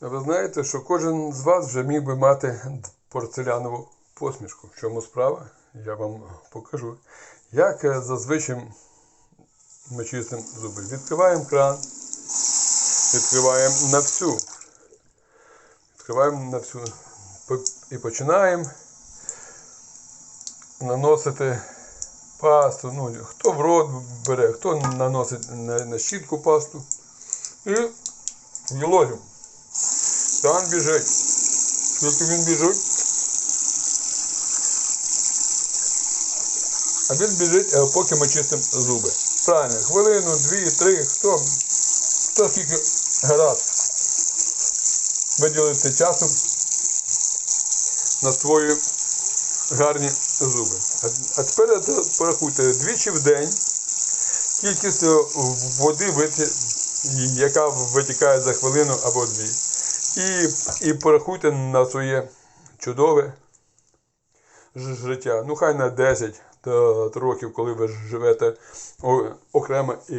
Ви знаєте, що кожен з вас вже міг би мати порцелянову посмішку. В чому справа? Я вам покажу. Як е, зазвичай ми чистимо зуби. Відкриваємо кран, відкриваємо на всю. Відкриваємо на всю. І починаємо наносити пасту. Ну, хто в рот бере, хто наносить на, щітку пасту. І вилозимо. Там біжить. Скільки він біжить? А він біжить, е, поки ми чистимо зуби. Правильно, хвилину, дві, три, хто, хто скільки гаразд виділити часу на свої гарні зуби. А, тепер порахуйте, двічі в день кількість е, води, яка витікає за хвилину або дві. І, і порахуйте на своє чудове життя. Ну, хай на 10 років, коли ви живете окремо і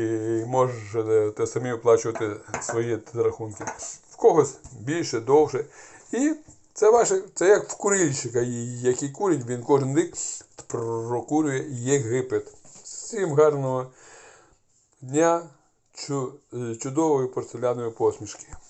можете самі оплачувати свої рахунки. В когось більше, довше. І це ваше, це як в курильщика, який курить, він кожен рік прокурює Єгипет. Всім гарного дня, чудової порцеляної посмішки.